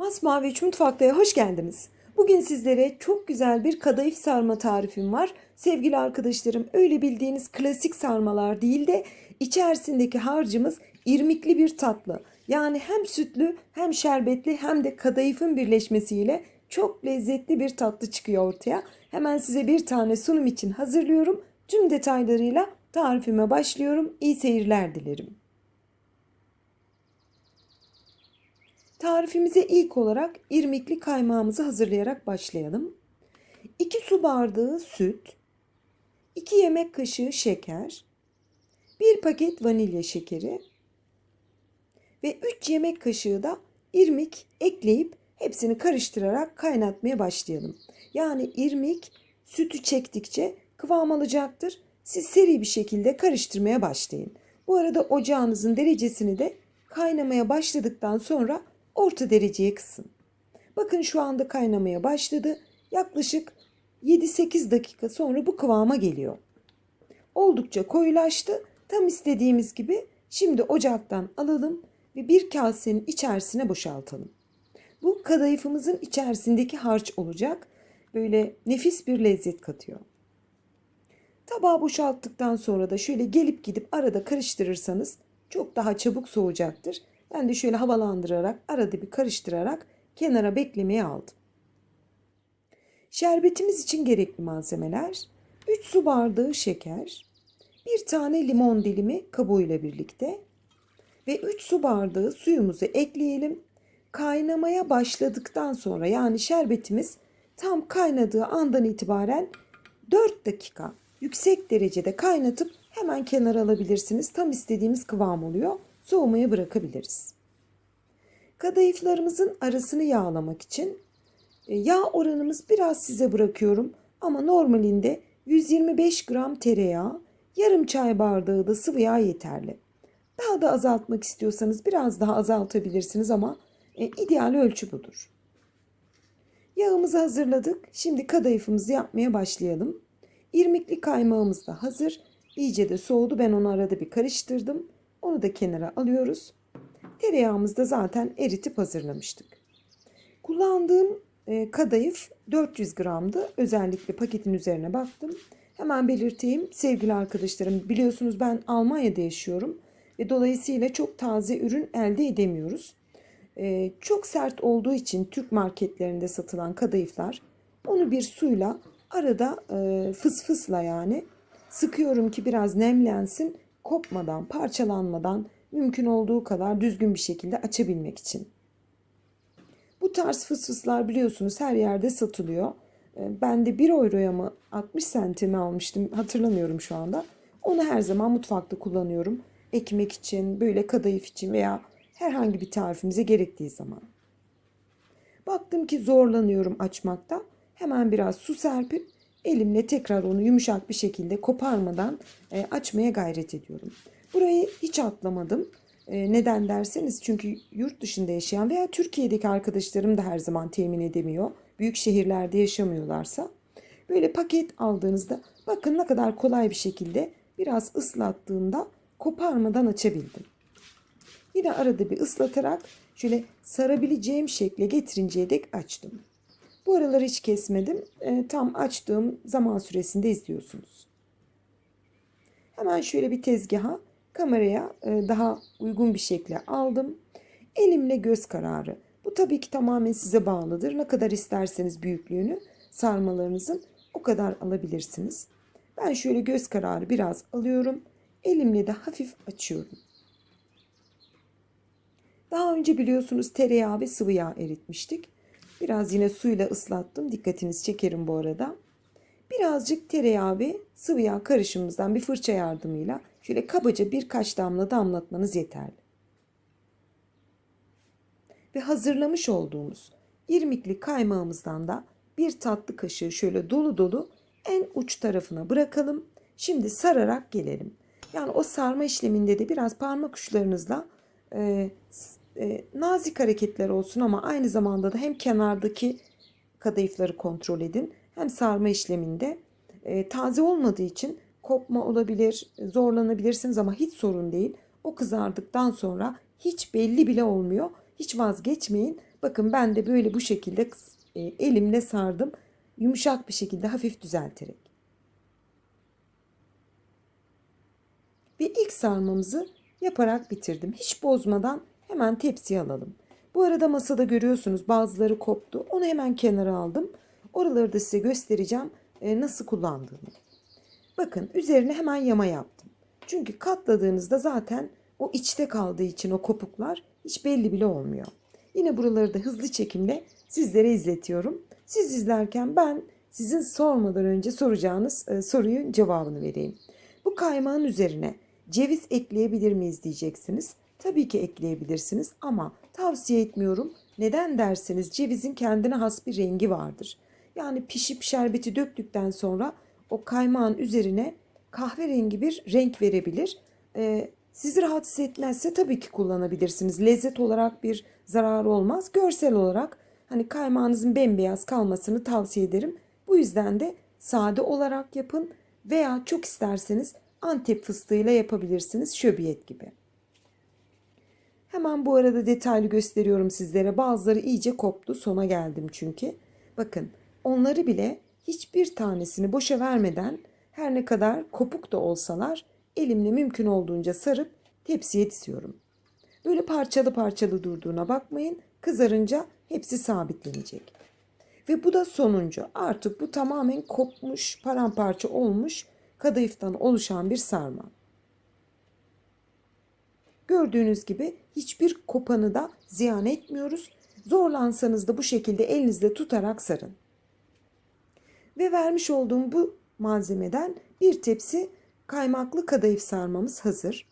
Masmavi Üç Mutfakta'ya hoş geldiniz. Bugün sizlere çok güzel bir kadayıf sarma tarifim var. Sevgili arkadaşlarım öyle bildiğiniz klasik sarmalar değil de içerisindeki harcımız irmikli bir tatlı. Yani hem sütlü hem şerbetli hem de kadayıfın birleşmesiyle çok lezzetli bir tatlı çıkıyor ortaya. Hemen size bir tane sunum için hazırlıyorum. Tüm detaylarıyla tarifime başlıyorum. İyi seyirler dilerim. Tarifimize ilk olarak irmikli kaymağımızı hazırlayarak başlayalım. 2 su bardağı süt, 2 yemek kaşığı şeker, 1 paket vanilya şekeri ve 3 yemek kaşığı da irmik ekleyip hepsini karıştırarak kaynatmaya başlayalım. Yani irmik sütü çektikçe kıvam alacaktır. Siz seri bir şekilde karıştırmaya başlayın. Bu arada ocağınızın derecesini de kaynamaya başladıktan sonra orta dereceye kısın. Bakın şu anda kaynamaya başladı. Yaklaşık 7-8 dakika sonra bu kıvama geliyor. Oldukça koyulaştı. Tam istediğimiz gibi şimdi ocaktan alalım ve bir kasenin içerisine boşaltalım. Bu kadayıfımızın içerisindeki harç olacak. Böyle nefis bir lezzet katıyor. Tabağı boşalttıktan sonra da şöyle gelip gidip arada karıştırırsanız çok daha çabuk soğuyacaktır. Ben de şöyle havalandırarak arada bir karıştırarak kenara beklemeye aldım. Şerbetimiz için gerekli malzemeler 3 su bardağı şeker, 1 tane limon dilimi kabuğuyla birlikte ve 3 su bardağı suyumuzu ekleyelim. Kaynamaya başladıktan sonra yani şerbetimiz tam kaynadığı andan itibaren 4 dakika yüksek derecede kaynatıp hemen kenara alabilirsiniz. Tam istediğimiz kıvam oluyor. Soğumaya bırakabiliriz. Kadayıflarımızın arasını yağlamak için e, yağ oranımız biraz size bırakıyorum ama normalinde 125 gram tereyağı, yarım çay bardağı da sıvı yağ yeterli. Daha da azaltmak istiyorsanız biraz daha azaltabilirsiniz ama e, ideal ölçü budur. Yağımızı hazırladık. Şimdi kadayıfımızı yapmaya başlayalım. İrmikli kaymağımız da hazır. İyice de soğudu. Ben onu arada bir karıştırdım. Onu da kenara alıyoruz. Tereyağımızı da zaten eritip hazırlamıştık. Kullandığım e, kadayıf 400 gramdı. Özellikle paketin üzerine baktım. Hemen belirteyim sevgili arkadaşlarım biliyorsunuz ben Almanya'da yaşıyorum ve dolayısıyla çok taze ürün elde edemiyoruz. E, çok sert olduğu için Türk marketlerinde satılan kadayıflar onu bir suyla arada e, fıs fısla yani sıkıyorum ki biraz nemlensin kopmadan, parçalanmadan mümkün olduğu kadar düzgün bir şekilde açabilmek için. Bu tarz fısfıslar biliyorsunuz her yerde satılıyor. Ben de 1 euroya mı 60 sentime almıştım hatırlamıyorum şu anda. Onu her zaman mutfakta kullanıyorum. Ekmek için, böyle kadayıf için veya herhangi bir tarifimize gerektiği zaman. Baktım ki zorlanıyorum açmakta. Hemen biraz su serpip elimle tekrar onu yumuşak bir şekilde koparmadan e, açmaya gayret ediyorum. Burayı hiç atlamadım. E, neden derseniz çünkü yurt dışında yaşayan veya Türkiye'deki arkadaşlarım da her zaman temin edemiyor. Büyük şehirlerde yaşamıyorlarsa. Böyle paket aldığınızda bakın ne kadar kolay bir şekilde biraz ıslattığımda koparmadan açabildim. Yine arada bir ıslatarak şöyle sarabileceğim şekle getirinceye dek açtım. Bu araları hiç kesmedim. E, tam açtığım zaman süresinde izliyorsunuz. Hemen şöyle bir tezgaha kameraya e, daha uygun bir şekilde aldım. Elimle göz kararı. Bu tabii ki tamamen size bağlıdır. Ne kadar isterseniz büyüklüğünü sarmalarınızın o kadar alabilirsiniz. Ben şöyle göz kararı biraz alıyorum. Elimle de hafif açıyorum. Daha önce biliyorsunuz tereyağı ve sıvı yağ eritmiştik. Biraz yine suyla ıslattım. Dikkatinizi çekerim bu arada. Birazcık tereyağı ve sıvı yağ karışımımızdan bir fırça yardımıyla şöyle kabaca birkaç damla damlatmanız yeterli. Ve hazırlamış olduğumuz irmikli kaymağımızdan da bir tatlı kaşığı şöyle dolu dolu en uç tarafına bırakalım. Şimdi sararak gelelim. Yani o sarma işleminde de biraz parmak uçlarınızla e, e, nazik hareketler olsun ama aynı zamanda da hem kenardaki kadayıfları kontrol edin hem sarma işleminde e, taze olmadığı için kopma olabilir, zorlanabilirsiniz ama hiç sorun değil. O kızardıktan sonra hiç belli bile olmuyor. Hiç vazgeçmeyin. Bakın ben de böyle bu şekilde e, elimle sardım. Yumuşak bir şekilde hafif düzelterek. Ve ilk sarmamızı yaparak bitirdim. Hiç bozmadan hemen tepsiye alalım. Bu arada masada görüyorsunuz bazıları koptu. Onu hemen kenara aldım. Oraları da size göstereceğim e, nasıl kullandığımı. Bakın üzerine hemen yama yaptım. Çünkü katladığınızda zaten o içte kaldığı için o kopuklar hiç belli bile olmuyor. Yine buraları da hızlı çekimle sizlere izletiyorum. Siz izlerken ben sizin sormadan önce soracağınız e, sorunun cevabını vereyim. Bu kaymağın üzerine ceviz ekleyebilir miyiz diyeceksiniz. Tabii ki ekleyebilirsiniz ama tavsiye etmiyorum. Neden derseniz cevizin kendine has bir rengi vardır. Yani pişip şerbeti döktükten sonra o kaymağın üzerine kahverengi bir renk verebilir. Ee, sizi rahatsız etmezse tabii ki kullanabilirsiniz. Lezzet olarak bir zararı olmaz. Görsel olarak hani kaymağınızın bembeyaz kalmasını tavsiye ederim. Bu yüzden de sade olarak yapın veya çok isterseniz Antep fıstığıyla yapabilirsiniz şöbiyet gibi. Hemen bu arada detaylı gösteriyorum sizlere. Bazıları iyice koptu. Sona geldim çünkü. Bakın onları bile hiçbir tanesini boşa vermeden her ne kadar kopuk da olsalar elimle mümkün olduğunca sarıp tepsiye diziyorum. Böyle parçalı parçalı durduğuna bakmayın. Kızarınca hepsi sabitlenecek. Ve bu da sonuncu. Artık bu tamamen kopmuş, paramparça olmuş kadayıftan oluşan bir sarma. Gördüğünüz gibi hiçbir kopanı da ziyan etmiyoruz. Zorlansanız da bu şekilde elinizde tutarak sarın. Ve vermiş olduğum bu malzemeden bir tepsi kaymaklı kadayıf sarmamız hazır.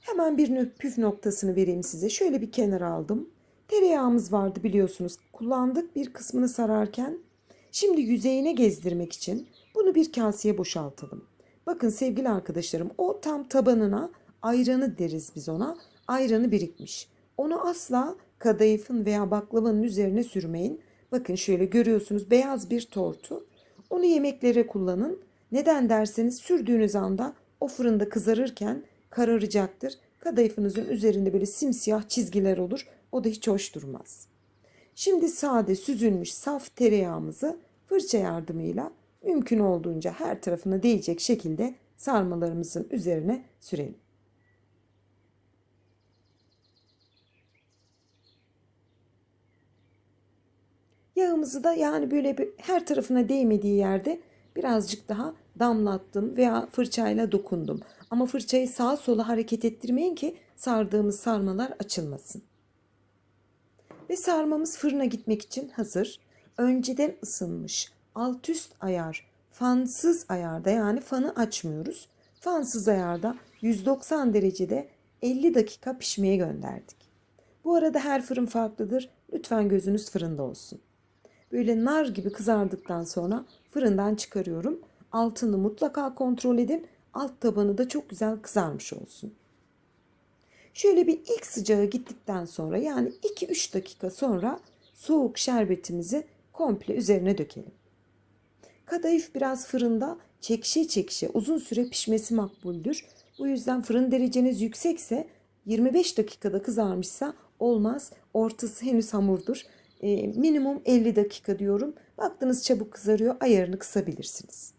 Hemen bir püf noktasını vereyim size. Şöyle bir kenara aldım. Tereyağımız vardı biliyorsunuz. Kullandık bir kısmını sararken. Şimdi yüzeyine gezdirmek için bunu bir kaseye boşaltalım. Bakın sevgili arkadaşlarım o tam tabanına ayranı deriz biz ona. Ayranı birikmiş. Onu asla kadayıfın veya baklavanın üzerine sürmeyin. Bakın şöyle görüyorsunuz beyaz bir tortu. Onu yemeklere kullanın. Neden derseniz sürdüğünüz anda o fırında kızarırken kararacaktır. Kadayıfınızın üzerinde böyle simsiyah çizgiler olur. O da hiç hoş durmaz. Şimdi sade süzülmüş saf tereyağımızı fırça yardımıyla mümkün olduğunca her tarafına değecek şekilde sarmalarımızın üzerine sürelim. Yağımızı da yani böyle bir her tarafına değmediği yerde birazcık daha damlattım veya fırçayla dokundum. Ama fırçayı sağa sola hareket ettirmeyin ki sardığımız sarmalar açılmasın. Ve sarmamız fırına gitmek için hazır. Önceden ısınmış alt üst ayar fansız ayarda yani fanı açmıyoruz. Fansız ayarda 190 derecede 50 dakika pişmeye gönderdik. Bu arada her fırın farklıdır. Lütfen gözünüz fırında olsun. Böyle nar gibi kızardıktan sonra fırından çıkarıyorum. Altını mutlaka kontrol edin. Alt tabanı da çok güzel kızarmış olsun. Şöyle bir ilk sıcağı gittikten sonra yani 2-3 dakika sonra soğuk şerbetimizi komple üzerine dökelim. Kadayıf biraz fırında çekişe çekişe uzun süre pişmesi makbuldür. Bu yüzden fırın dereceniz yüksekse 25 dakikada kızarmışsa olmaz. Ortası henüz hamurdur. E, minimum 50 dakika diyorum. Baktınız çabuk kızarıyor ayarını kısabilirsiniz.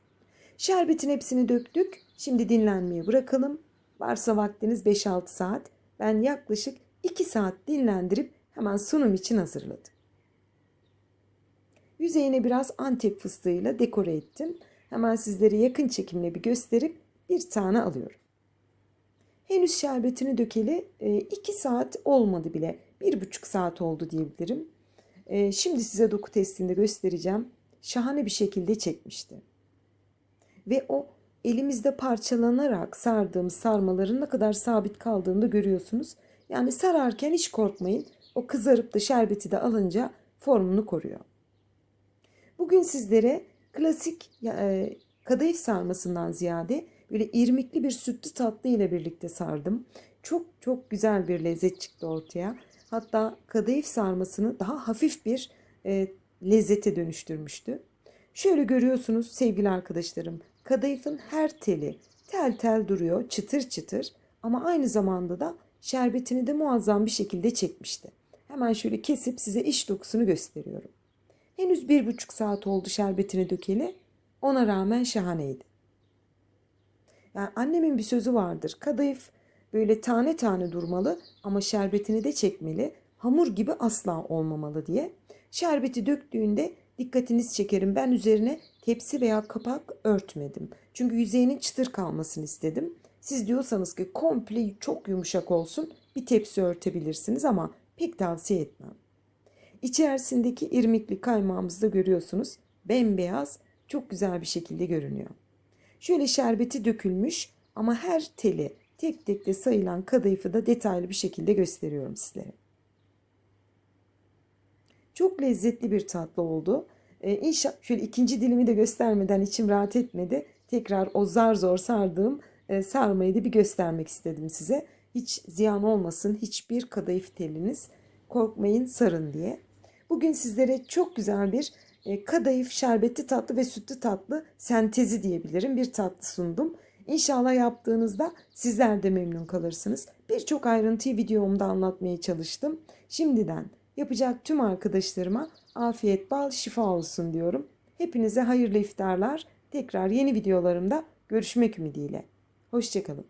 Şerbetin hepsini döktük. Şimdi dinlenmeye bırakalım. Varsa vaktiniz 5-6 saat. Ben yaklaşık 2 saat dinlendirip hemen sunum için hazırladım. Yüzeyine biraz antep fıstığıyla dekore ettim. Hemen sizlere yakın çekimle bir gösterip bir tane alıyorum. Henüz şerbetini dökeli 2 saat olmadı bile. 1,5 saat oldu diyebilirim. E, şimdi size doku testinde göstereceğim. Şahane bir şekilde çekmişti. Ve o elimizde parçalanarak sardığımız sarmaların ne kadar sabit kaldığını da görüyorsunuz. Yani sararken hiç korkmayın. O kızarıp da şerbeti de alınca formunu koruyor. Bugün sizlere klasik e, kadayıf sarmasından ziyade böyle irmikli bir sütlü tatlı ile birlikte sardım. Çok çok güzel bir lezzet çıktı ortaya. Hatta kadayıf sarmasını daha hafif bir e, lezzete dönüştürmüştü. Şöyle görüyorsunuz sevgili arkadaşlarım. Kadayıfın her teli tel tel duruyor, çıtır çıtır ama aynı zamanda da şerbetini de muazzam bir şekilde çekmişti. Hemen şöyle kesip size iç dokusunu gösteriyorum. Henüz bir buçuk saat oldu şerbetini dökeli. Ona rağmen şahaneydi. Yani annemin bir sözü vardır. Kadayıf böyle tane tane durmalı ama şerbetini de çekmeli. Hamur gibi asla olmamalı diye. Şerbeti döktüğünde dikkatiniz çekerim. Ben üzerine tepsi veya kapak örtmedim. Çünkü yüzeyinin çıtır kalmasını istedim. Siz diyorsanız ki komple çok yumuşak olsun bir tepsi örtebilirsiniz ama pek tavsiye etmem. İçerisindeki irmikli kaymağımızı da görüyorsunuz. Bembeyaz, çok güzel bir şekilde görünüyor. Şöyle şerbeti dökülmüş ama her teli tek tek de sayılan kadayıfı da detaylı bir şekilde gösteriyorum sizlere. Çok lezzetli bir tatlı oldu. Ee, inşallah şöyle ikinci dilimi de göstermeden içim rahat etmedi. Tekrar o zar zor sardığım e, sarmayı da bir göstermek istedim size. Hiç ziyan olmasın hiçbir kadayıf teliniz. Korkmayın sarın diye. Bugün sizlere çok güzel bir e, kadayıf şerbetli tatlı ve sütlü tatlı sentezi diyebilirim bir tatlı sundum. İnşallah yaptığınızda sizler de memnun kalırsınız. Birçok ayrıntıyı videomda anlatmaya çalıştım. Şimdiden yapacak tüm arkadaşlarıma afiyet bal şifa olsun diyorum. Hepinize hayırlı iftarlar. Tekrar yeni videolarımda görüşmek ümidiyle. Hoşçakalın.